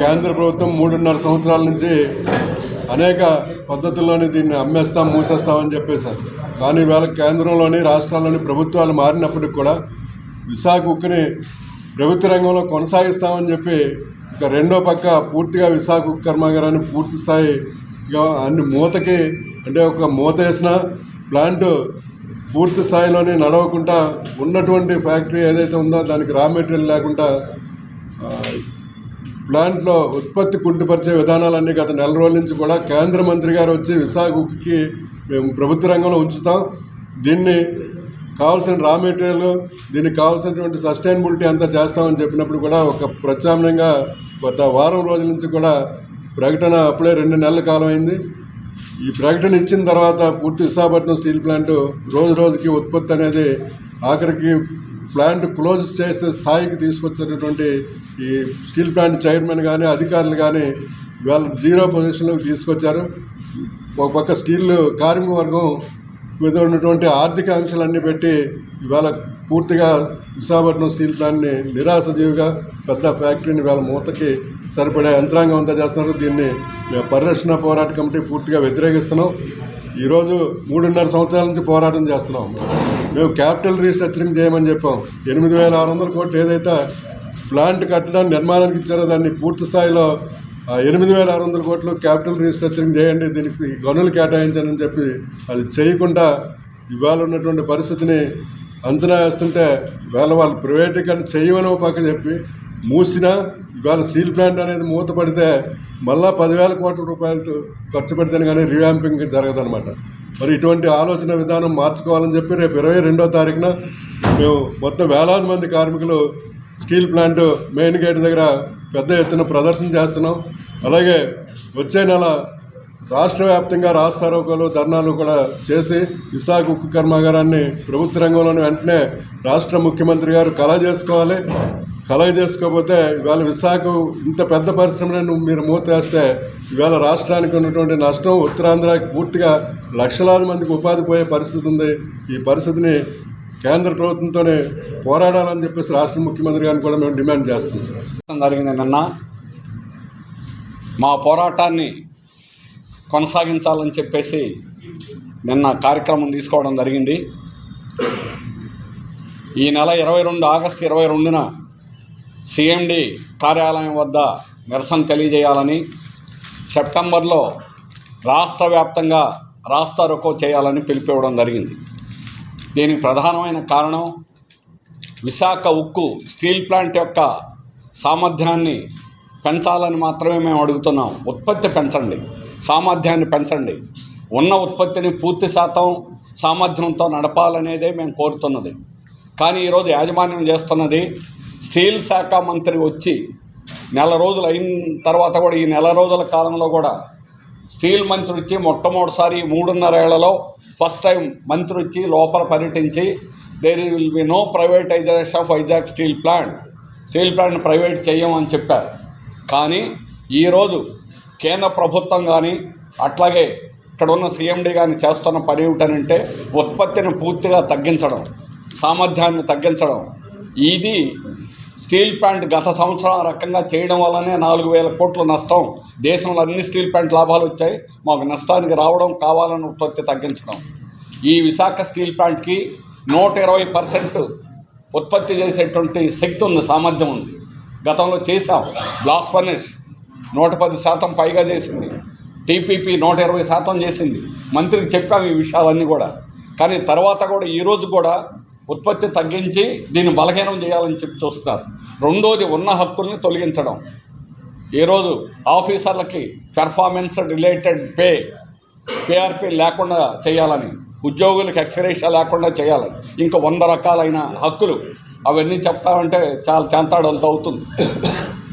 కేంద్ర ప్రభుత్వం మూడున్నర సంవత్సరాల నుంచి అనేక పద్ధతుల్లోని దీన్ని అమ్మేస్తాం మూసేస్తామని చెప్పేశారు. కానీ వేళ కేంద్రంలోని రాష్ట్రాల్లోని ప్రభుత్వాలు మారినప్పటికి కూడా విశాఖ ఉక్కుని ప్రభుత్వ రంగంలో కొనసాగిస్తామని చెప్పి ఇక రెండో పక్క పూర్తిగా విశాఖ ఉక్కు కర్మాగారాన్ని పూర్తి స్థాయిగా అన్ని మూతకి అంటే ఒక మూత వేసిన ప్లాంట్ పూర్తి స్థాయిలోనే నడవకుండా ఉన్నటువంటి ఫ్యాక్టరీ ఏదైతే ఉందో దానికి రా మెటీరియల్ లేకుండా ప్లాంట్లో ఉత్పత్తి కుంటుపరిచే విధానాలన్నీ గత నెల రోజుల నుంచి కూడా కేంద్ర మంత్రి గారు వచ్చి విశాఖకి మేము ప్రభుత్వ రంగంలో ఉంచుతాం. దీన్ని కావాల్సిన రా మెటీరియల్ దీనికి కావాల్సినటువంటి సస్టైనబిలిటీ అంతా చేస్తామని చెప్పినప్పుడు కూడా ఒక ప్రత్యామ్నాయంగా గత వారం రోజుల నుంచి కూడా ప్రకటన అప్పుడే రెండు నెలల కాలం అయింది. ఈ ప్రకటన ఇచ్చిన తర్వాత పూర్తి విశాఖపట్నం స్టీల్ ప్లాంట్ రోజు రోజుకి ఉత్పత్తి అనేది ఆఖరికి ప్లాంట్ క్లోజ్ చేసే స్థాయికి తీసుకొచ్చేటటువంటి ఈ స్టీల్ ప్లాంట్ చైర్మన్ కానీ అధికారులు కానీ వాళ్ళు జీరో పొజిషన్లోకి తీసుకొచ్చారు. ఒక పక్క స్టీల్ కార్మిక వర్గం మీద ఉన్నటువంటి ఆర్థిక ఆంక్షలన్నీ పెట్టి ఇవాళ పూర్తిగా విశాఖపట్నం స్టీల్ ప్లాంట్ని నిరాశజీవిగా పెద్ద ఫ్యాక్టరీని వేళ మూతకి సరిపడే యంత్రాంగం అంతా చేస్తున్నారు. దీన్ని పరిరక్షణ పోరాట కమిటీ పూర్తిగా వ్యతిరేకిస్తున్నాం. ఈరోజు మూడున్నర సంవత్సరాల నుంచి పోరాటం చేస్తున్నాం. మేము క్యాపిటల్ రీస్ట్రక్చరింగ్ చేయమని చెప్పాం. ఎనిమిది వేల ఆరు వందల కోట్లు ఏదైతే ప్లాంట్ కట్టడానికి నిర్మాణానికి ఇచ్చారో దాన్ని పూర్తి స్థాయిలో ఎనిమిది వేల ఆరు వందల కోట్లు క్యాపిటల్ రీస్ట్రక్చరింగ్ చేయండి. దీనికి గనులు కేటాయించండి అని చెప్పి అది చేయకుండా ఇవాళ ఉన్నటువంటి పరిస్థితిని అంచనా వేస్తుంటే వేళ వాళ్ళు ప్రైవేటీకరణ చేయమని ఒక పక్క చెప్పి మూసినా ఇవాళ స్టీల్ ప్లాంట్ అనేది మూత పడితే మళ్ళా పదివేల కోట్ల రూపాయలు ఖర్చు పెడితేనే కానీ రివ్యాంపింగ్ జరగదనమాట మరి ఇటువంటి ఆలోచన విధానం మార్చుకోవాలని చెప్పి రేపు ఇరవై రెండో తారీఖున మేము మొత్తం వేలాది మంది కార్మికులు స్టీల్ ప్లాంట్ మెయిన్ గేట్ దగ్గర పెద్ద ఎత్తున ప్రదర్శన చేస్తున్నాం. అలాగే వచ్చే నెల రాష్ట్ర వ్యాప్తంగా రాస్తారోకోలు ధర్నాలు కూడా చేసి విశాఖ ఉక్కు కర్మాగారాన్ని ప్రభుత్వ రంగంలోని వెంటనే రాష్ట్ర ముఖ్యమంత్రి గారు కళ చేసుకోవాలి కలగ చేసుకోకపోతే ఇవాళ విశాఖ ఇంత పెద్ద పరిశ్రమలను మీరు మూతేస్తే ఇవాళ రాష్ట్రానికి ఉన్నటువంటి నష్టం ఉత్తరాంధ్రకి పూర్తిగా లక్షలాది మందికి ఉపాధి పోయే పరిస్థితి ఉంది. ఈ పరిస్థితిని కేంద్ర ప్రభుత్వంతోనే పోరాడాలని చెప్పేసి రాష్ట్ర ముఖ్యమంత్రి గారిని కూడా మేము డిమాండ్ చేస్తున్నాం. జరిగింది నిన్న. మా పోరాటాన్ని కొనసాగించాలని చెప్పేసి నిన్న కార్యక్రమం తీసుకోవడం జరిగింది. ఈ నెల ఇరవై రెండు ఆగస్టు ఇరవై రెండున సిఎండి కార్యాలయం వద్ద నిరసన తెలియజేయాలని సెప్టెంబర్లో రాష్ట్ర వ్యాప్తంగా రాస్తా రుకో చేయాలని పిలిపివ్వడం జరిగింది. దీనికి ప్రధానమైన కారణం విశాఖ ఉక్కు స్టీల్ ప్లాంట్ యొక్క సామర్థ్యాన్ని పెంచాలని మాత్రమే మేము అడుగుతున్నాం. ఉత్పత్తి పెంచండి. సామర్థ్యాన్ని పెంచండి. ఉన్న ఉత్పత్తిని పూర్తి శాతం సామర్థ్యంతో నడపాలనేదే మేము కోరుతున్నది. కానీ ఈరోజు యాజమాన్యం చేస్తున్నది స్టీల్ శాఖ మంత్రి వచ్చి నెల రోజులు అయిన తర్వాత కూడా ఈ నెల రోజుల కాలంలో కూడా స్టీల్ మంత్రి వచ్చి మొట్టమొదటిసారి ఈ మూడున్నర ఏళ్ళలో ఫస్ట్ టైం మంత్రి వచ్చి లోపల పర్యటించి there will be no privatisation of Vizag steel plant steel ప్లాంట్ని ప్రైవేట్ చేయమని చెప్పారు. కానీ ఈరోజు కేంద్ర ప్రభుత్వం కానీ అట్లాగే ఇక్కడ ఉన్న సీఎండీ కానీ చేస్తున్న పని ఏమిటనంటే ఉత్పత్తిని పూర్తిగా తగ్గించడం సామర్థ్యాన్ని తగ్గించడం. ఇది స్టీల్ ప్లాంట్ గత సంవత్సరం ఆ రకంగా చేయడం వల్లనే నాలుగు వేల కోట్ల నష్టం. దేశంలో అన్ని స్టీల్ ప్లాంట్ లాభాలు వచ్చాయి. మాకు నష్టానికి రావడం కావాలని ఉత్పత్తి తగ్గించడం. ఈ విశాఖ స్టీల్ ప్లాంట్కి నూట ఇరవై పర్సెంట్ ఉత్పత్తి చేసేటువంటి శక్తి ఉంది సామర్థ్యం ఉంది. గతంలో చేశాం. బ్లాస్ట్ ఫర్నెస్ నూట పది శాతం పైగా చేసింది. టీపీపీ నూట ఇరవై శాతం చేసింది. మంత్రికి చెప్పాము ఈ విషయాలన్నీ కూడా. కానీ తర్వాత కూడా ఈరోజు కూడా ఉత్పత్తి తగ్గించి దీన్ని బలహీనం చేయాలని చెప్పి చూస్తున్నారు. రెండోది ఉన్న హక్కుల్ని తొలగించడం. ఈరోజు ఆఫీసర్లకి పెర్ఫార్మెన్స్ రిలేటెడ్ పే పిఆర్పి లేకుండా చేయాలని ఉద్యోగులకు ఎక్స్రేషా లేకుండా చేయాలని ఇంకా వంద రకాలైన హక్కులు. అవన్నీ చెప్తామంటే చాలా చెంతాడంత అవుతుంది.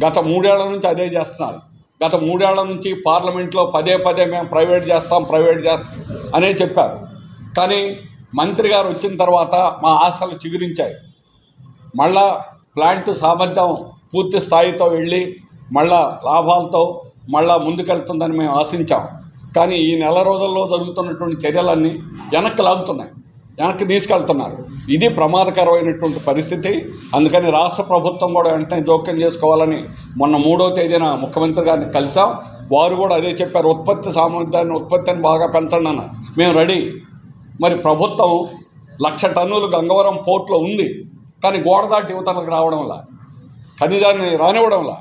గత మూడేళ్ళ నుంచి అదే చేస్తున్నారు. గత మూడేళ్ళ నుంచి పార్లమెంట్లో పదే పదే మేము ప్రైవేట్ చేస్తాం ప్రైవేట్ చేస్తాం అనే చెప్పారు. కానీ మంత్రి గారు వచ్చిన తర్వాత మా ఆశలు చిగురించాయి. మళ్ళా ప్లాంట్ సామర్థ్యం పూర్తి స్థాయితో వెళ్ళి మళ్ళా లాభాలతో మళ్ళా ముందుకెళ్తుందని మేము ఆశించాం. కానీ ఈ నెల రోజుల్లో జరుగుతున్నటువంటి చర్యలన్నీ వెనక్కి లాగుతున్నాయి. వెనక్కి తీసుకెళ్తున్నారు. ఇది ప్రమాదకరమైనటువంటి పరిస్థితి. అందుకని రాష్ట్ర ప్రభుత్వం కూడా వెంటనే జోక్యం చేసుకోవాలని మొన్న మూడో తేదీన ముఖ్యమంత్రి గారిని కలిసాం. వారు కూడా అదే చెప్పారు ఉత్పత్తి సామర్థ్యాన్ని ఉత్పత్తిని బాగా పెంచండి అన్న మేము రెడీ. మరి ప్రభుత్వం లక్ష టన్నులు గంగవరం పోర్ట్లో ఉంది. కానీ గోడ దాటి యువతలకు రావడం వల్ల ఖనిజాన్ని రానివ్వడంలా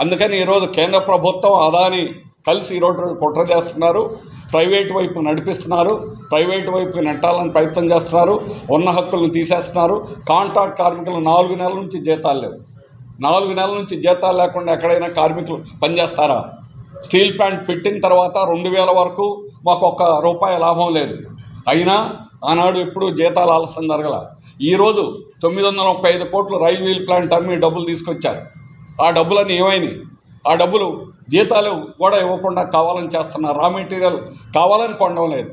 అందుకని ఈరోజు కేంద్ర ప్రభుత్వం అదాని కలిసి ఈరోజు కుట్ర చేస్తున్నారు. ప్రైవేట్ వైపు నడిపిస్తున్నారు. ప్రైవేట్ వైపు నెట్టాలని ప్రయత్నం చేస్తున్నారు. ఉన్న హక్కులను తీసేస్తున్నారు. కాంట్రాక్ట్ కార్మికులు నాలుగు నెలల నుంచి జీతాలు లేవు. నాలుగు నెలల నుంచి జీతాలు లేకుండా ఎక్కడైనా కార్మికులు పనిచేస్తారా? స్టీల్ ప్లాంట్ పెట్టిన తర్వాత రెండు వేల వరకు మాకు ఒక్క రూపాయి లాభం లేదు. అయినా ఆనాడు ఎప్పుడు జీతాలు ఆలస్యం జరగల. ఈరోజు తొమ్మిది వందల ముప్పై ఐదు కోట్లు రైల్వే ప్లాంట్ అమ్మి డబ్బులు తీసుకొచ్చారు. ఆ డబ్బులన్నీ ఏమైనాయి? ఆ డబ్బులు జీతాలు కూడా ఇవ్వకుండా కావాలని చేస్తున్నారు రా మెటీరియల్ కావాలని కొనడం లేదు.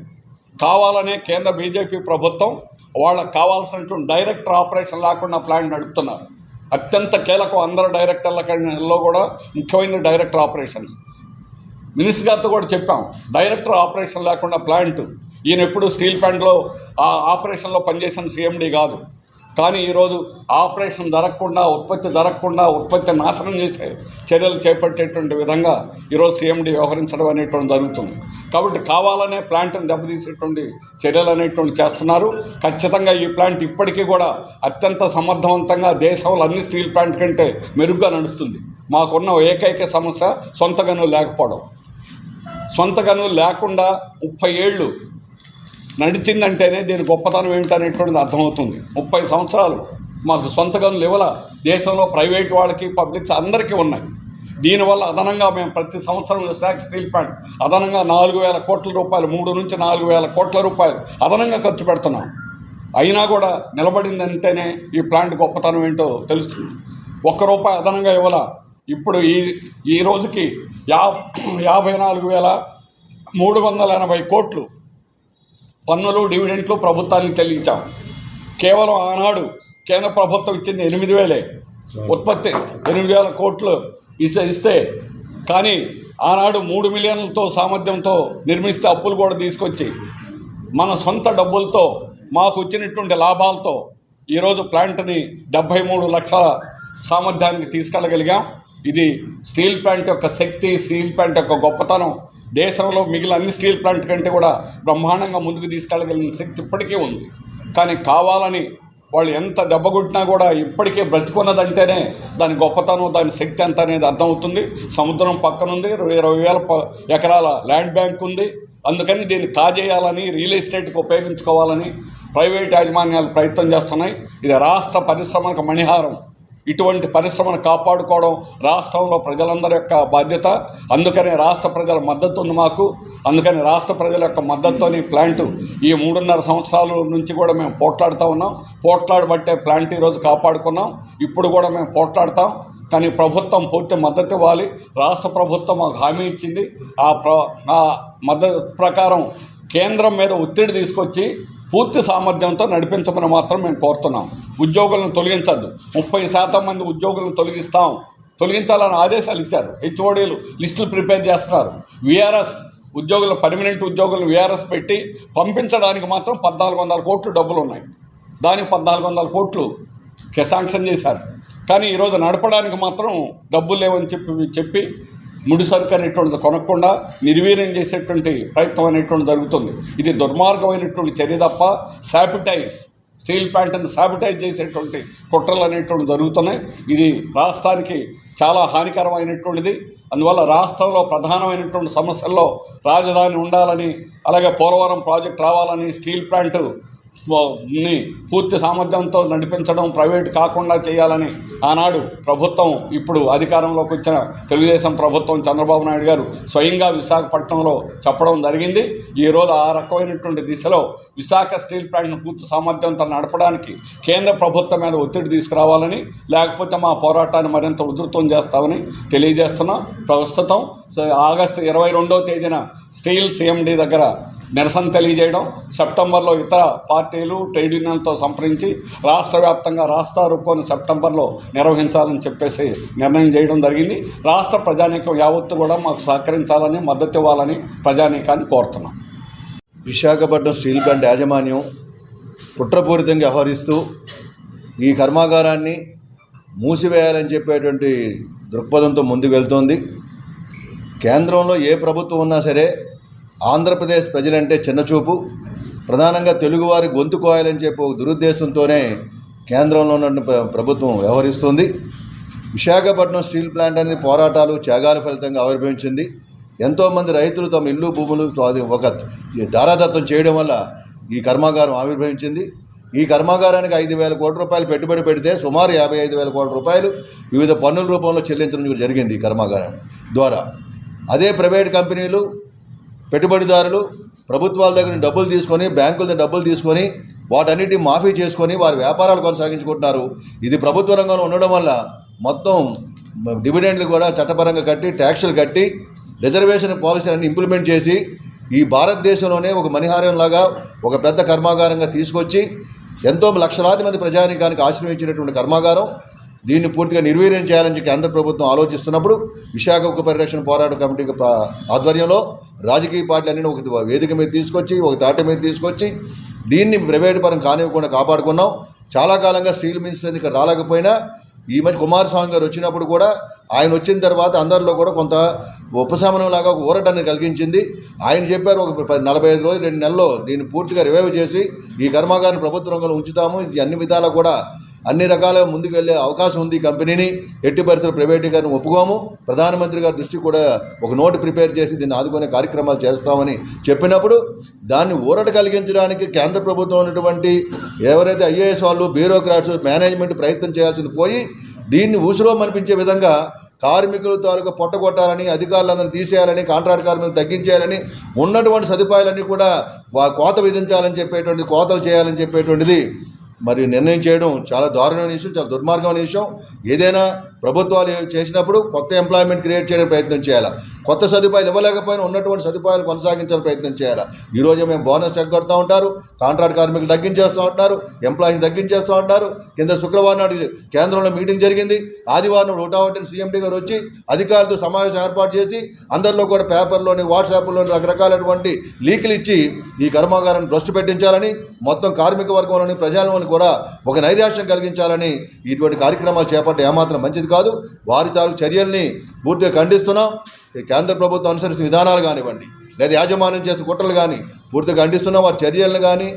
కావాలనే కేంద్ర బీజేపీ ప్రభుత్వం వాళ్ళకి కావాల్సినటువంటి డైరెక్టర్ ఆపరేషన్ లేకుండా ప్లాంట్ నడుపుతున్నారు. అత్యంత కీలకం అందరు డైరెక్టర్ల కూడా ముఖ్యమైన డైరెక్టర్ ఆపరేషన్స్. మినిస్టర్ గారితో కూడా చెప్పాం డైరెక్టర్ ఆపరేషన్ లేకుండా ప్లాంట్ ఈయన ఎప్పుడు స్టీల్ ప్లాంట్లో ఆ ఆపరేషన్లో పనిచేసిన సీఎండీ కాదు. కానీ ఈరోజు ఆపరేషన్ జరగకుండా ఉత్పత్తి జరగకుండా ఉత్పత్తి నాశనం చేసే చర్యలు చేపట్టేటువంటి విధంగా ఈరోజు సీఎండీ వ్యవహరించడం అనేటువంటి జరుగుతుంది. కాబట్టి కావాలనే ప్లాంట్ని దెబ్బతీసేటువంటి చర్యలు అనేటువంటి చేస్తున్నారు. ఖచ్చితంగా ఈ ప్లాంట్ ఇప్పటికీ కూడా అత్యంత సమర్థవంతంగా దేశంలో అన్ని స్టీల్ ప్లాంట్ కంటే మెరుగ్గా నడుస్తుంది. మాకున్న ఏకైక సమస్య సొంత గనులు లేకపోవడం. సొంత గనులు లేకుండా ముప్పై ఏళ్ళు నడిచిందంటేనే దీని గొప్పతనం ఏమిటనేటువంటిది అర్థమవుతుంది. ముప్పై సంవత్సరాలు మాకు సొంత గనులు ఇవ్వాల దేశంలో ప్రైవేట్ వాళ్ళకి పబ్లిక్స్ అందరికీ ఉన్నాయి. దీనివల్ల అదనంగా మేము ప్రతి సంవత్సరం విశాఖ స్టీల్ ప్లాంట్ అదనంగా నాలుగు వేల కోట్ల రూపాయలు మూడు నుంచి నాలుగు వేల కోట్ల రూపాయలు అదనంగా ఖర్చు పెడుతున్నాం. అయినా కూడా నిలబడిందంటేనే ఈ ప్లాంట్ గొప్పతనం ఏంటో తెలుస్తుంది. ఒక్క రూపాయి అదనంగా ఇవ్వాల? ఇప్పుడు ఈ ఈ రోజుకి యా యాభై నాలుగు వేల మూడు వందల ఎనభై కోట్లు పన్నులు డివిడెంట్లు ప్రభుత్వానికి చెల్లించాం. కేవలం ఆనాడు కేంద్ర ప్రభుత్వం ఇచ్చింది ఎనిమిది వేలే. ఉత్పత్తి ఎనిమిది వేల కోట్లు ఇస్తే కానీ ఆనాడు మూడు మిలియన్లతో సామర్థ్యంతో నిర్మిస్తే అప్పులు కూడా తీసుకొచ్చి మన సొంత డబ్బులతో మాకు వచ్చినటువంటి లాభాలతో ఈరోజు ప్లాంట్ని డెబ్భై మూడు లక్షల సామర్థ్యానికి తీసుకెళ్ళగలిగాం. ఇది స్టీల్ ప్లాంట్ యొక్క శక్తి స్టీల్ ప్లాంట్ యొక్క గొప్పతనం. దేశంలో మిగిలిన అన్ని స్టీల్ ప్లాంట్ కంటే కూడా బ్రహ్మాండంగా ముందుకు తీసుకెళ్ళగలిగిన శక్తి ఇప్పటికీ ఉంది. కానీ కావాలని వాళ్ళు ఎంత దెబ్బగొట్టినా కూడా ఇప్పటికే బ్రతికున్నదంటేనే దాని గొప్పతనం దాని శక్తి ఎంత అనేది అర్థమవుతుంది. సముద్రం పక్కనుంది ఇరవై వేల ప- ఎకరాల ల్యాండ్ బ్యాంక్ ఉంది. అందుకని దీన్ని కాజేయాలని రియల్ ఎస్టేట్కి ఉపయోగించుకోవాలని ప్రైవేట్ యాజమాన్యాలు ప్రయత్నం చేస్తున్నాయి. ఇది రాష్ట్ర పరిశ్రమలకు మణిహారం. ఇటువంటి పరిశ్రమను కాపాడుకోవడం రాష్ట్రంలో ప్రజలందరి యొక్క బాధ్యత. అందుకనే రాష్ట్ర ప్రజల మద్దతు ఉంది మాకు. అందుకని రాష్ట్ర ప్రజల యొక్క మద్దతుతోని ప్లాంట్ ఈ మూడున్నర సంవత్సరాల నుంచి కూడా మేము పోట్లాడుతూ ఉన్నాం. పోట్లాడబట్టే ప్లాంట్ ఈరోజు కాపాడుకున్నాం. ఇప్పుడు కూడా మేము పోట్లాడతాం. కానీ ప్రభుత్వం పూర్తి మద్దతు ఇవ్వాలి. రాష్ట్ర ప్రభుత్వం మాకు హామీ ఇచ్చింది. ఆ ప్ర ఆ మద్దతు ప్రకారం కేంద్రం మీద ఒత్తిడి తీసుకొచ్చి పూర్తి సామర్థ్యంతో నడిపించమని మాత్రం మేము కోరుతున్నాం. ఉద్యోగులను తొలగించద్దు. ముప్పై శాతం మంది ఉద్యోగులను తొలగిస్తాం. తొలగించాలని ఆదేశాలు ఇచ్చారు. హెచ్ఓడీలు లిస్టులు ప్రిపేర్ చేస్తున్నారు. విఆర్ఎస్ ఉద్యోగులు పర్మనెంట్ ఉద్యోగులను విఆర్ఎస్ పెట్టి పంపించడానికి మాత్రం పద్నాలుగు వందల కోట్లు డబ్బులు ఉన్నాయి. దానికి పద్నాలుగు వందల కోట్లు కే- శాంక్షన్ చేశారు. కానీ ఈరోజు నడపడానికి మాత్రం డబ్బులు లేవని చెప్పి చెప్పి ముడి సరుకు అనేటువంటిది కొనకుండా నిర్వీర్యం చేసేటువంటి ప్రయత్నం అనేటువంటి జరుగుతుంది. ఇది దుర్మార్గమైనటువంటి చర్య తప్ప శాపిటైజ్ స్టీల్ ప్లాంట్ని శాబిటైజ్ చేసేటువంటి కుట్రలు అనేటువంటి జరుగుతున్నాయి. ఇది రాష్ట్రానికి చాలా హానికరమైనటువంటిది. అందువల్ల రాష్ట్రంలో ప్రధానమైనటువంటి సమస్యల్లో రాజధాని ఉండాలని అలాగే పోలవరం ప్రాజెక్ట్ రావాలని స్టీల్ ప్లాంట్ ని పూర్తి సామర్థ్యంతో నడిపించడం ప్రైవేట్ కాకుండా చేయాలని ఆనాడు ప్రభుత్వం ఇప్పుడు అధికారంలోకి వచ్చిన తెలుగుదేశం ప్రభుత్వం చంద్రబాబు నాయుడు గారు స్వయంగా విశాఖపట్నంలో చెప్పడం జరిగింది. ఈరోజు ఆ రకమైనటువంటి దిశలో విశాఖ స్టీల్ ప్లాంట్ను పూర్తి సామర్థ్యంతో నడపడానికి కేంద్ర ప్రభుత్వం మీద ఒత్తిడి తీసుకురావాలని లేకపోతే మా పోరాటాన్ని మరింత ఉధృతం చేస్తామని తెలియజేస్తున్నాం. ప్రస్తుతం ఆగస్టు ఇరవై రెండవ తేదీన స్టీల్ సీఎండీ దగ్గర నిరసన తెలియజేయడం సెప్టెంబర్లో ఇతర పార్టీలు ట్రేడ్ యూనియన్లతో సంప్రదించి రాష్ట్ర వ్యాప్తంగా రాష్ట్ర రూపాన్ని సెప్టెంబర్లో నిర్వహించాలని చెప్పేసి నిర్ణయం చేయడం జరిగింది. రాష్ట్ర ప్రజానీకం యావత్తు కూడా మాకు సహకరించాలని మద్దతు ఇవ్వాలని ప్రజానీకాన్ని కోరుతున్నాం. విశాఖపట్నం స్టీల్ ప్లాంట్ యాజమాన్యం కుట్రపూరితంగా వ్యవహరిస్తూ ఈ కర్మాగారాన్ని మూసివేయాలని చెప్పేటువంటి దృక్పథంతో ముందుకు వెళ్తోంది. కేంద్రంలో ఏ ప్రభుత్వం ఉన్నా సరే ఆంధ్రప్రదేశ్ ప్రజలంటే చిన్నచూపు. ప్రధానంగా తెలుగువారి గొంతు కోయాలని చెప్పి ఒక దురుద్దేశంతోనే కేంద్రంలో ఉన్న ప్ర- ప్రభుత్వం వ్యవహరిస్తుంది. విశాఖపట్నం స్టీల్ ప్లాంట్ అనేది పోరాటాలు త్యాగాల ఫలితంగా ఆవిర్భవించింది. ఎంతోమంది రైతులు తమ ఇల్లు భూములు ఒక దారాదత్తం చేయడం వల్ల ఈ కర్మాగారం ఆవిర్భవించింది. ఈ కర్మాగారానికి ఐదు వేల కోట్ల రూపాయలు పెట్టుబడి పెడితే సుమారు యాభై ఐదు వేల కోట్ల రూపాయలు వివిధ పన్నుల రూపంలో చెల్లించడం జరిగింది ఈ కర్మాగారం ద్వారా. అదే ప్రైవేట్ కంపెనీలు పెట్టుబడిదారులు ప్రభుత్వాల దగ్గర నుంచి డబ్బులు తీసుకొని బ్యాంకుల దగ్గర డబ్బులు తీసుకొని వాటన్నిటి మాఫీ చేసుకొని వారి వ్యాపారాలు కొనసాగించుకుంటున్నారు. ఇది ప్రభుత్వ రంగంలో ఉండడం వల్ల మొత్తం డివిడెండ్లు కూడా చట్టపరంగా కట్టి ట్యాక్సులు కట్టి రిజర్వేషన్ పాలసీలన్నీ ఇంప్లిమెంట్ చేసి ఈ భారతదేశంలోనే ఒక మణిహారంలాగా ఒక పెద్ద కర్మాగారంగా తీసుకొచ్చి ఎంతో లక్షలాది మంది ప్రజానికానికి ఆశ్రయించినటువంటి కర్మాగారం దీన్ని పూర్తిగా నిర్వీర్యం చేయాలని కేంద్ర ప్రభుత్వం ఆలోచిస్తున్నప్పుడు విశాఖ ఉక్కు పరిరక్షణ పోరాట కమిటీ ఆధ్వర్యంలో రాజకీయ పార్టీలన్నీ ఒక వేదిక మీద తీసుకొచ్చి ఒక తాట మీద తీసుకొచ్చి దీన్ని ప్రైవేట్ పరం కానివ్వకుండా కాపాడుకున్నాం. చాలా కాలంగా స్టీల్ మినిస్టర్ ఇక్కడ రాలేకపోయినా ఈ మధ్య కుమారస్వామి గారు వచ్చినప్పుడు కూడా ఆయన వచ్చిన తర్వాత అందరిలో కూడా కొంత ఉపశమనం లాగా ఒక ఊరటాన్ని కలిగించింది. ఆయన చెప్పారు ఒక పది నలభై ఐదు రోజులు రెండు నెలల్లో దీన్ని పూర్తిగా రివైవ్ చేసి ఈ కర్మాగారిని ప్రభుత్వ రంగంలో ఉంచుతాము. ఇది అన్ని విధాలా కూడా అన్ని రకాలుగా ముందుకు వెళ్ళే అవకాశం ఉంది ఈ కంపెనీని. ఎట్టి పరిస్థితులు ప్రైవేటీకరణ ఒప్పుకోము. ప్రధానమంత్రి గారి దృష్టి కూడా ఒక నోటు ప్రిపేర్ చేసి దీన్ని ఆదుకునే కార్యక్రమాలు చేస్తామని చెప్పినప్పుడు దాన్ని ఊరట కలిగించడానికి కేంద్ర ప్రభుత్వం ఉన్నటువంటి ఎవరైతే ఐఏఎస్ వాళ్ళు బ్యూరోక్రాట్స్ మేనేజ్మెంట్ ప్రయత్నం చేయాల్సింది పోయి దీన్ని ఊసులో అనిపించే విధంగా కార్మికుల తాలూకా పొట్టగొట్టాలని అధికారులందరినీ తీసేయాలని కాంట్రాక్ట్ కార్మికులు తగ్గించేయాలని ఉన్నటువంటి సదుపాయాలన్నీ కూడా వా కోత విధించాలని చెప్పేటువంటి కోతలు చేయాలని చెప్పేటువంటిది మరి నిర్ణయం చేయడం చాలా దారుణమైన విషయం చాలా దుర్మార్గమైన విషయం. ఏదైనా ప్రభుత్వాలు చేసినప్పుడు కొత్త ఎంప్లాయ్మెంట్ క్రియేట్ చేయడానికి ప్రయత్నం చేయాలి? కొత్త సదుపాయాలు ఇవ్వలేకపోయినా ఉన్నటువంటి సదుపాయాలు కొనసాగించాలని ప్రయత్నం చేయాలి? ఈరోజు మేము బోనస్ ఎగ్గొడతా ఉంటారు కాంట్రాక్ట్ కార్మికులు తగ్గించేస్తూ ఉంటారు ఎంప్లాయీస్ తగ్గించేస్తూ ఉంటారు. కింద శుక్రవారం నాడు కేంద్రంలో మీటింగ్ జరిగింది. ఆదివారం ఒకటి సీఎండీ గారు వచ్చి అధికారులతో సమావేశం ఏర్పాటు చేసి అందరిలో కూడా పేపర్లోని వాట్సాప్లోని రకరకాలైనటువంటి లీకులు ఇచ్చి ఈ కర్మాగారాన్ని దృష్టి పెట్టించాలని మొత్తం కార్మిక వర్గంలోని ప్రజలను కూడా ఒక నైరాశ్యం కలిగించాలని ఇటువంటి కార్యక్రమాలు చేపట్టే ఏమాత్రం మంచిది కాదు వారి తాలూకు చర్యల్ని పూర్తిగా ఖండిస్తున్నాం. కేంద్ర ప్రభుత్వం అనుసరించిన విధానాలు కానివ్వండి లేదా యాజమాన్యం చేసే కుట్రలు కానీ పూర్తిగా ఖండిస్తున్నాం. వారి చర్యలను కానీ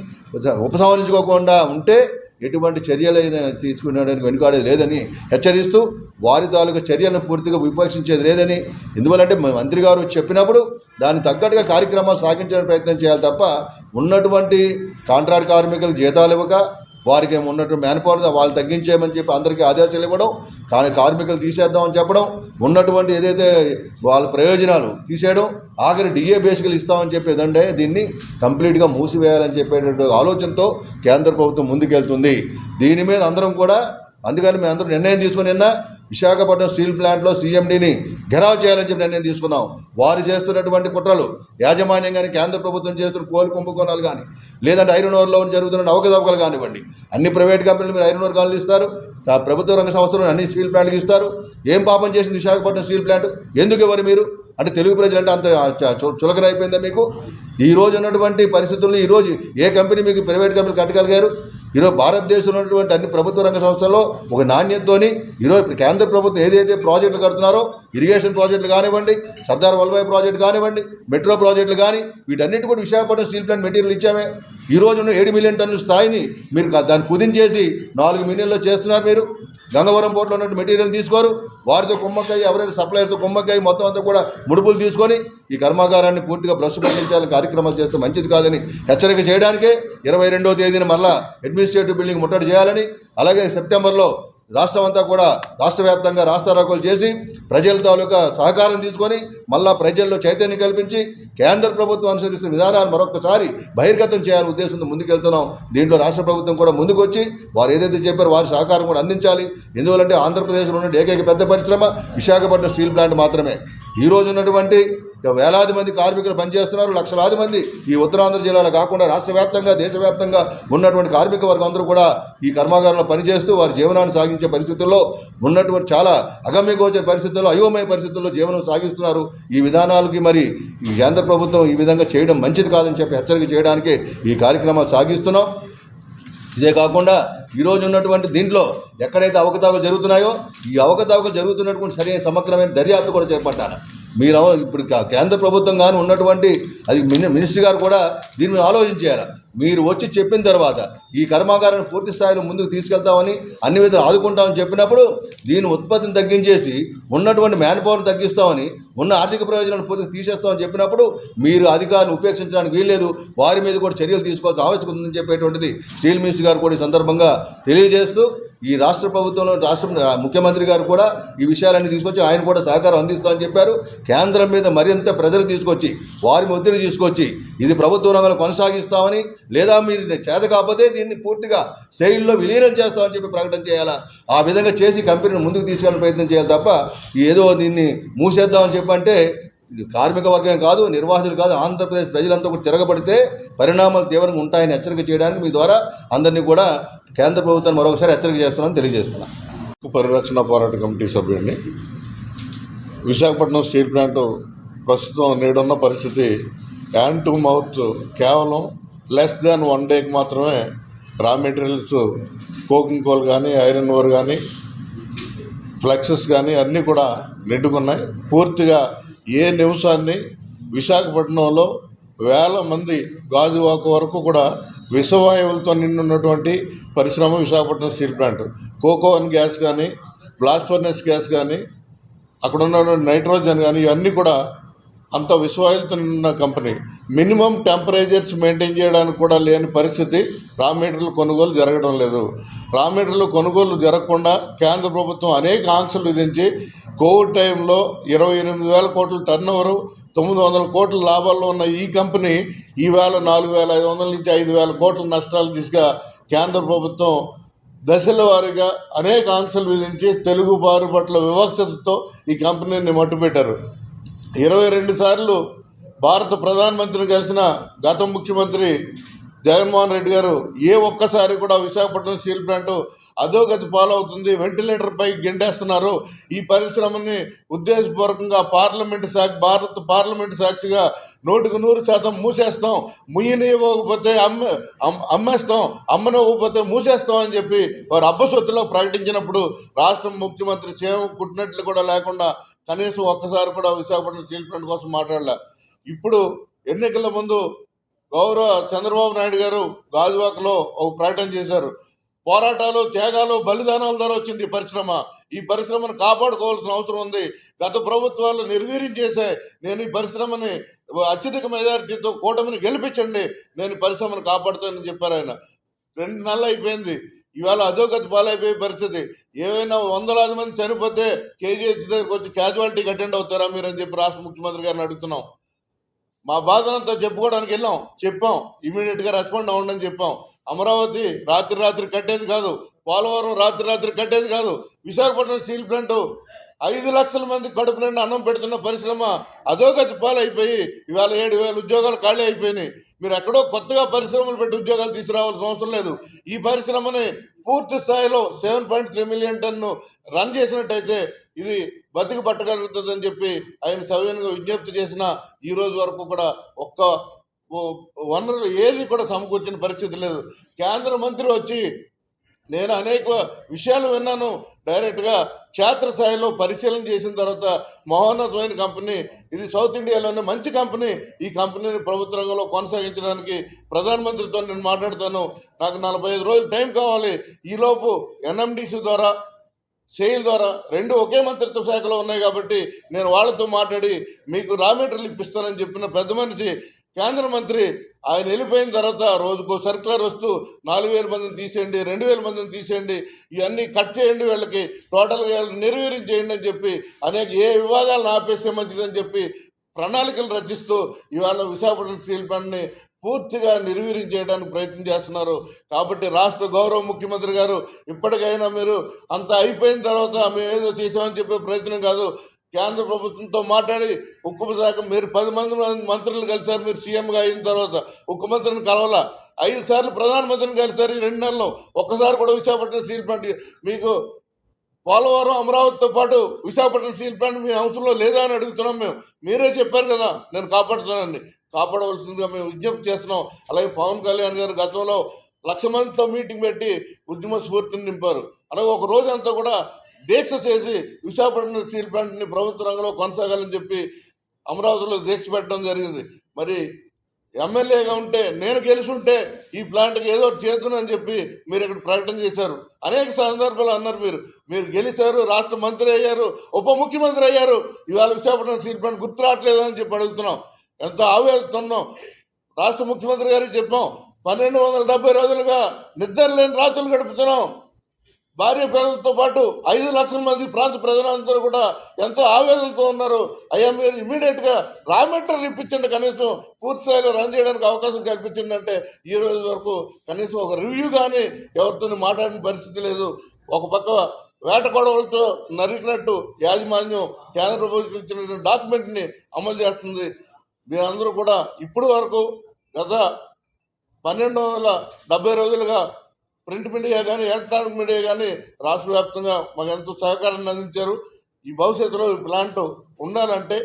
ఉపసంహరించుకోకుండా ఉంటే ఎటువంటి చర్యలైనా తీసుకునేడానికి వెనుకాడేది లేదని హెచ్చరిస్తూ వారి తాలూకు చర్యలను పూర్తిగా విపక్షించేది లేదని ఎందువల్లంటే మంత్రి గారు చెప్పినప్పుడు దాన్ని తగ్గట్టుగా కార్యక్రమాలు సాగించడానికి ప్రయత్నం చేయాలి తప్ప ఉన్నటువంటి కాంట్రాక్ట్ కార్మికులకు జీతాలు ఇవ్వక వారికి ఏమో ఉన్నటువంటి మ్యాన్ పవర్ వాళ్ళు తగ్గించేయమని చెప్పి అందరికీ ఆదేశాలు ఇవ్వడం కానీ కార్మికులు తీసేద్దామని చెప్పడం ఉన్నటువంటి ఏదైతే వాళ్ళ ప్రయోజనాలు తీసేయడం ఆఖరి డిఏ బేసికలు ఇస్తామని చెప్పేదంటే దీన్ని కంప్లీట్గా మూసివేయాలని చెప్పేటటువంటి ఆలోచనతో కేంద్ర ప్రభుత్వం ముందుకెళ్తుంది. దీని మీద అందరం కూడా అందుకని మేము అందరం నిర్ణయం తీసుకుని నిన్న విశాఖపట్నం స్టీల్ ప్లాంట్లో సీఎండీని ఘెరావ్ చేయాలని చెప్పి నిర్ణయం తీసుకున్నాం. వారు చేస్తున్నటువంటి కుట్రలు యాజమాన్యం కానీ కేంద్ర ప్రభుత్వం చేస్తున్న కోల్ కుంభకోణాలు కానీ లేదంటే ఐరన్ ఓవర్లో జరుగుతున్న అవకతవకలు కానివ్వండి. అన్ని ప్రైవేట్ కంపెనీలు మీరు ఐరన్ ఓవర్ కాలు ఇస్తారు. ప్రభుత్వ రంగ సంస్థలు అన్ని స్టీల్ ప్లాంట్కి ఇస్తారు. ఏం పాపం చేసింది విశాఖపట్నం స్టీల్ ప్లాంట్? ఎందుకు ఇవ్వరు మీరు? అంటే తెలుగు ప్రజలు అంటే అంత చు- చులకన అయిపోయిందా మీకు? ఈ రోజు ఉన్నటువంటి పరిస్థితుల్లో ఈరోజు ఏ కంపెనీ మీకు ప్రైవేట్ కంపెనీ కట్టగలిగారు? ఈరోజు భారతదేశంలో ఉన్నటువంటి అన్ని ప్రభుత్వ రంగ సంస్థల్లో ఒక నాణ్యతతోని ఈరోజు ఇప్పుడు కేంద్ర ప్రభుత్వం ఏదైతే ప్రాజెక్టులు కడుతున్నారో ఇరిగేషన్ ప్రాజెక్టులు కానివ్వండి సర్దార్ వల్లభాయ్ ప్రాజెక్టు కానివ్వండి మెట్రో ప్రాజెక్టులు కానీ వీటన్నిటి కూడా విశాఖపట్నం స్టీల్ ప్లాంట్ మెటీరియల్ ఇచ్చామే. ఈ రోజున ఏడు మిలియన్ టన్నుల స్థాయిని మీరు దాన్ని కుదించేసి నాలుగు మిలియన్లో చేస్తున్నారు మీరు. గంగవరం పోర్టులో ఉన్నటువంటి మెటీరియల్ తీసుకోరు. వారితో కుమ్మక్కయ్యి ఎవరైతే సప్లయర్తో కుమ్మక్కయ్యి మొత్తం అంతా కూడా ముడుపులు తీసుకొని ఈ కర్మాగారాన్ని పూర్తిగా బ్రష్ పండించాలని కార్యక్రమాలు చేస్తే మంచిది కాదని హెచ్చరిక చేయడానికే ఇరవై రెండవ తేదీన మరలా అడ్మినిస్ట్రేటివ్ బిల్డింగ్ ముట్టడి చేయాలని అలాగే సెప్టెంబర్లో రాష్ట్రం అంతా కూడా రాష్ట్ర వ్యాప్తంగా రాస్తారోకోలు చేసి ప్రజల తాలూకా సహకారం తీసుకొని మళ్ళా ప్రజల్లో చైతన్యం కల్పించి కేంద్ర ప్రభుత్వం అనుసరిస్తున్న విధానాన్ని మరొకసారి బహిర్గతం చేయాలని ఉద్దేశంతో ముందుకెళ్తున్నాం. దీంట్లో రాష్ట్ర ప్రభుత్వం కూడా ముందుకొచ్చి వారు ఏదైతే చెప్పారో వారి సహకారం కూడా అందించాలి. ఎందువల్లంటే ఆంధ్రప్రదేశ్లో ఉన్న ఏకైక పెద్ద పరిశ్రమ విశాఖపట్నం స్టీల్ ప్లాంట్ మాత్రమే. ఈ రోజు ఉన్నటువంటి ఇక వేలాది మంది కార్మికులు పనిచేస్తున్నారు లక్షలాది మంది ఈ ఉత్తరాంధ్ర జిల్లాలో కాకుండా రాష్ట్ర వ్యాప్తంగా దేశవ్యాప్తంగా ఉన్నటువంటి కార్మిక వర్గం అందరూ కూడా ఈ కర్మాగారంలో పనిచేస్తూ వారి జీవనాన్ని సాగించే పరిస్థితుల్లో ఉన్నటువంటి చాలా అగమ్యగోచర పరిస్థితుల్లో అయోమయ పరిస్థితుల్లో జీవనం సాగిస్తున్నారు. ఈ విధానాలకి మరి ఈ కేంద్ర ప్రభుత్వం ఈ విధంగా చేయడం మంచిది కాదని చెప్పి హెచ్చరిక చేయడానికే ఈ కార్యక్రమాలు సాగిస్తున్నాం. ఇదే కాకుండా ఈరోజు ఉన్నటువంటి దీంట్లో ఎక్కడైతే అవకతవకలు జరుగుతున్నాయో ఈ అవకతవకలు జరుగుతున్నటువంటి సరైన సమగ్రమైన దర్యాప్తు కూడా చేపట్టాలి. మీరు ఇప్పుడు కేంద్ర ప్రభుత్వం కానీ ఉన్నటువంటి అది మిని మినిస్టర్ గారు కూడా దీని మీద ఆలోచించేయాలి మీరు వచ్చి చెప్పిన తర్వాత ఈ కర్మాగారాన్ని పూర్తి స్థాయిలో ముందుకు తీసుకెళ్తామని అన్ని విధాలు ఆదుకుంటామని చెప్పినప్పుడు దీని ఉత్పత్తిని తగ్గించేసి ఉన్నటువంటి మ్యాన్ పవర్ని తగ్గిస్తామని ఉన్న ఆర్థిక ప్రయోజనాలను పూర్తిగా తీసేస్తామని చెప్పినప్పుడు మీరు అధికారులను ఉపేక్షించడానికి వీల్లేదు. వారి మీద కూడా చర్యలు తీసుకోవాల్సిన ఆవశ్యకత ఉందని చెప్పేటువంటిది స్టీల్ మినిస్టర్ గారు కూడా ఈ సందర్భంగా తెలియజేస్తూ ఈ రాష్ట్ర ప్రభుత్వంలో రాష్ట్ర ముఖ్యమంత్రి గారు కూడా ఈ విషయాలన్నీ తీసుకొచ్చి ఆయన కూడా సహకారం అందిస్తామని చెప్పారు. కేంద్రం మీద మరింత ప్రజలు తీసుకొచ్చి వారి ఒత్తిడి తీసుకొచ్చి ఇది ప్రభుత్వ రంగంలో కొనసాగిస్తామని లేదా మీరు చేత కాకపోతే దీన్ని పూర్తిగా శైలిలో విలీనం చేస్తామని చెప్పి ప్రకటన చేయాలా? ఆ విధంగా చేసి కంపెనీని ముందుకు తీసుకెళ్ళిన ప్రయత్నం చేయాలి తప్ప ఏదో దీన్ని మూసేద్దామని చెప్పంటే ఇది కార్మిక వర్గం కాదు నిర్వాసితులు కాదు ఆంధ్రప్రదేశ్ ప్రజలంతా కూడా తిరగబడితే పరిణామాలు తీవ్రంగా ఉంటాయని హెచ్చరిక చేయడానికి మీ ద్వారా అందరినీ కూడా కేంద్ర ప్రభుత్వాన్ని మరొకసారి హెచ్చరిక చేస్తున్నాను తెలియజేస్తున్నాను పరిరక్షణ పోరాట కమిటీ సభ్యుడిని. విశాఖపట్నం స్టీల్ ప్లాంట్ ప్రస్తుతం నేడున్న పరిస్థితి హ్యాండ్ టు మౌత్ కేవలం లెస్ దాన్ వన్ డేకి మాత్రమే రా మెటీరియల్స్ కోకింగ్ కోల్ కానీ ఐరన్ ఓర్ కానీ ఫ్లెక్సెస్ కానీ అన్నీ కూడా నిండుకున్నాయి. పూర్తిగా ఏ నిమిషాన్ని విశాఖపట్నంలో వేల మంది గాజువాక వరకు కూడా విషవాయువులతో నిండున్నటువంటి పరిశ్రమ Visakhapatnam steel plant. Coke oven gas కానీ బ్లాస్ట్ ఫర్నెస్ గ్యాస్ కానీ అక్కడ ఉన్నటువంటి నైట్రోజన్ కానీ ఇవన్నీ కూడా అంత విశ్వాయులతో నిన్న కంపెనీ. మినిమం టెంపరేచర్స్ మెయింటైన్ చేయడానికి కూడా లేని పరిస్థితి రా మీటర్లు కొనుగోలు జరగడం లేదు. రా మీటర్లు కొనుగోలు జరగకుండా కేంద్ర ప్రభుత్వం అనేక ఆంక్షలు విధించి కోవిడ్ టైంలో ఇరవై ఎనిమిది వేల కోట్ల టర్న్ ఓవరు తొమ్మిది వందల కోట్ల లాభాల్లో ఉన్న ఈ కంపెనీ ఈవేళ నాలుగు వేల ఐదు వందల నుంచి ఐదు వేల కోట్ల నష్టాలు దిశగా కేంద్ర ప్రభుత్వం దశల వారీగా అనేక ఆంక్షలు విధించి తెలుగు బారు పట్ల వివక్షతతో ఈ కంపెనీని మట్టుపెట్టారు. ఇరవై రెండు సార్లు భారత ప్రధానమంత్రిని కలిసిన గత ముఖ్యమంత్రి జగన్మోహన్ రెడ్డి గారు ఏ ఒక్కసారి కూడా విశాఖపట్నం స్టీల్ ప్లాంట్ అధోగతి పాలవుతుంది. వెంటిలేటర్ పై గెండేస్తున్నారు. ఈ పరిశ్రమని ఉద్దేశపూర్వకంగా పార్లమెంటు సాక్షి భారత పార్లమెంటు సాక్షిగా నూటికి నూరు శాతం మూసేస్తాం. ముయ్యని ఇవ్వకపోతే అమ్మే అమ్- అమ్మేస్తాం. అమ్మని ఇవ్వకపోతే మూసేస్తాం అని చెప్పి వారు అబ్బసొత్తులో ప్రకటించినప్పుడు రాష్ట్ర ముఖ్యమంత్రి చేయం కుట్టినట్లు కూడా లేకుండా కనీసం ఒక్కసారి కూడా విశాఖపట్నం స్టీల్ ప్లాంట్ కోసం మాట్లాడలే. ఇప్పుడు ఎన్నికల ముందు గౌరవ చంద్రబాబు నాయుడు గారు గాజువాకలో ఒక ప్రకటన చేశారు. పోరాటాలు త్యాగాలు బలిదానాల ద్వారా వచ్చింది ఈ పరిశ్రమ. ఈ పరిశ్రమను కాపాడుకోవాల్సిన అవసరం ఉంది. గత ప్రభుత్వాలు నిర్వీర్యం చేసే నేను ఈ పరిశ్రమని అత్యధిక మెజారిటీతో కూటమిని గెలిపించండి. నేను పరిశ్రమను కాపాడుతానని చెప్పారు ఆయన. రెండు నెలలు అయిపోయింది. ఇవాళ అధోగతి పాలైపోయే పరిస్థితి. ఏమైనా వందలాది మంది చనిపోతే కేజీహెచ్ దగ్గరకు వచ్చి క్యాజువాలిటీకి అటెండ్ అవుతారా మీరు అని చెప్పి రాష్ట్ర ముఖ్యమంత్రి గారిని అడుగుతున్నాం. మా బాధనంతా చెప్పుకోవడానికి వెళ్ళాం. చెప్పాం. ఇమీడియట్గా రెస్పాండ్ అవ్వండి అని చెప్పాం. అమరావతి రాత్రి రాత్రి కట్టేది కాదు పోలవరం రాత్రి రాత్రి కట్టేది కాదు విశాఖపట్నం స్టీల్ ప్లాంట్ ఐదు లక్షల మంది కడుపు నిండా అన్నం పెడుతున్న పరిశ్రమ అధోగతి పాలైపోయి ఇవాళ ఏడు వేల ఉద్యోగాలు ఖాళీ అయిపోయినాయి. మీరు ఎక్కడో కొత్తగా పరిశ్రమలు పెట్టి ఉద్యోగాలు తీసుకురావాల్సిన అవసరం లేదు. ఈ పరిశ్రమని పూర్తి స్థాయిలో seven point three million tonne run చేసినట్టయితే ఇది బతికి పట్టగలుగుతుందని చెప్పి ఆయన సవ్యంగా విజ్ఞప్తి చేసిన ఈ రోజు వరకు కూడా ఒక్క వనరులు ఏది కూడా సమకూర్చిన పరిస్థితి లేదు. కేంద్ర మంత్రి వచ్చి నేను అనేక విషయాలు విన్నాను. డైరెక్ట్గా క్షేత్రస్థాయిలో పరిశీలన చేసిన తర్వాత మహోన్నతమైన కంపెనీ ఇది సౌత్ ఇండియాలోనే మంచి కంపెనీ. ఈ కంపెనీని ప్రభుత్వ రంగంలో కొనసాగించడానికి ప్రధానమంత్రితో నేను మాట్లాడతాను. నాకు నలభై ఐదు రోజులు టైం కావాలి. ఈలోపు ఎన్ఎండిసి ద్వారా సేల్ ద్వారా రెండు ఒకే మంత్రిత్వ శాఖలో ఉన్నాయి కాబట్టి నేను వాళ్ళతో మాట్లాడి మీకు రా మెటీరియల్ ఇప్పిస్తానని చెప్పిన పెద్ద మనిషి కేంద్ర మంత్రి ఆయన వెళ్ళిపోయిన తర్వాత రోజుకో సర్క్యులర్ వస్తూ నాలుగు వేల మందిని తీసేయండి రెండు వేల మందిని తీసేయండి ఇవన్నీ కట్ చేయండి వీళ్ళకి టోటల్గా వీళ్ళని నిర్వీర్యం అని చెప్పి అనేక ఏ విభాగాలను ఆపేస్తే మంచిదని చెప్పి ప్రణాళికలు రచిస్తూ ఇవాళ విశాఖపట్నం స్టీల్ ప్లాంట్ని పూర్తిగా నిర్వీర్యం చేయడానికి ప్రయత్నం చేస్తున్నారు. కాబట్టి రాష్ట్ర గౌరవ ముఖ్యమంత్రి గారు ఇప్పటికైనా మీరు అంత అయిపోయిన తర్వాత మేము ఏదో చేసామని చెప్పే ప్రయత్నం కాదు. కేంద్ర ప్రభుత్వంతో మాట్లాడి ఉక్కు శాఖ మీరు పది మంది మంత్రులు కలిశారు మీరు సీఎంగా అయిన తర్వాత ఉక్కు మంత్రిని కలవాల? ఐదు సార్లు ప్రధానమంత్రిని కలిశారు ఈ రెండు నెలలు ఒక్కసారి కూడా విశాఖపట్నం స్టీల్ ప్లాంట్ మీకు పోలవరం అమరావతితో పాటు విశాఖపట్నం స్టీల్ ప్లాంట్ మీ అవసరంలో లేదా అని అడుగుతున్నాం మేము. మీరే చెప్పారు కదా నేను కాపాడుతున్నానండి కాపాడవలసిందిగా మేము విజ్ఞప్తి చేస్తున్నాం. అలాగే పవన్ కళ్యాణ్ గారు గతంలో లక్ష మందితో మీటింగ్ పెట్టి ఉద్యమ స్ఫూర్తిని నింపారు. అలాగే ఒక రోజంతా కూడా దీక్ష చేసి విశాఖపట్నం స్టీల్ ప్లాంట్ని ప్రభుత్వ రంగంలో కొనసాగాలని చెప్పి అమరావతిలో దీక్ష పెట్టడం జరిగింది. మరి ఎమ్మెల్యేగా ఉంటే నేను గెలుచుంటే ఈ ప్లాంట్కి ఏదో ఒకటి చేద్దునని చెప్పి మీరు ఇక్కడ ప్రకటన చేశారు. అనేక సందర్భాలు అన్నారు మీరు. మీరు గెలిచారు రాష్ట్ర మంత్రి అయ్యారు ఉప ముఖ్యమంత్రి అయ్యారు. ఇవాళ విశాఖపట్నం స్టీల్ ప్లాంట్ గుర్తు రావట్లేదని చెప్పి అడుగుతున్నాం. ఎంతో ఆవేస్తున్నాం రాష్ట్ర ముఖ్యమంత్రి గారికి చెప్పాం. పన్నెండు వందల డెబ్బై రోజులుగా నిద్ర లేని రాత్రులు గడుపుతున్నాం. భార్య పిల్లలతో పాటు ఐదు లక్షల మంది ప్రాంత ప్రజలందరూ కూడా ఎంతో ఆవేదనతో ఉన్నారు. అయ్యా మీరు ఇమీడియట్గా రా మెటీరియల్ ఇప్పించండి. కనీసం పూర్తి స్థాయిలో రన్ చేయడానికి అవకాశం కల్పించండి అంటే ఈ రోజు వరకు కనీసం ఒక రివ్యూ కానీ ఎవరితో మాట్లాడిన పరిస్థితి లేదు. ఒక పక్క వేట గొడవలతో నరికినట్టు యాజమాన్యం కేంద్ర ప్రభుత్వం ఇచ్చిన డాక్యుమెంట్ని అమలు చేస్తుంది. మీరందరూ కూడా ఇప్పటి వరకు గత పన్నెండు వందల డెబ్బై రోజులుగా ప్రింట్ మీడియా కానీ ఎలక్ట్రానిక్ మీడియా కానీ రాష్ట్ర వ్యాప్తంగా మాకు ఎంతో సహకారాన్ని అందించారు. ఈ భవిష్యత్తులో ఈ ప్లాంట్ ఉండాలంటే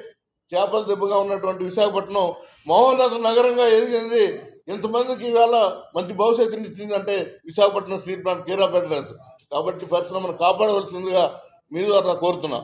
చేపల దెబ్బగా ఉన్నటువంటి విశాఖపట్నం మహోన్నత నగరంగా ఎదిగింది. ఇంతమందికి ఇవాళ మంచి భవిష్యత్తుని ఇచ్చిందంటే విశాఖపట్నం స్టీల్ ప్లాంట్ కీరా పెట్టలేదు కాబట్టి పరిశ్రమను కాపాడవలసిందిగా మీ ద్వారా కోరుతున్నా.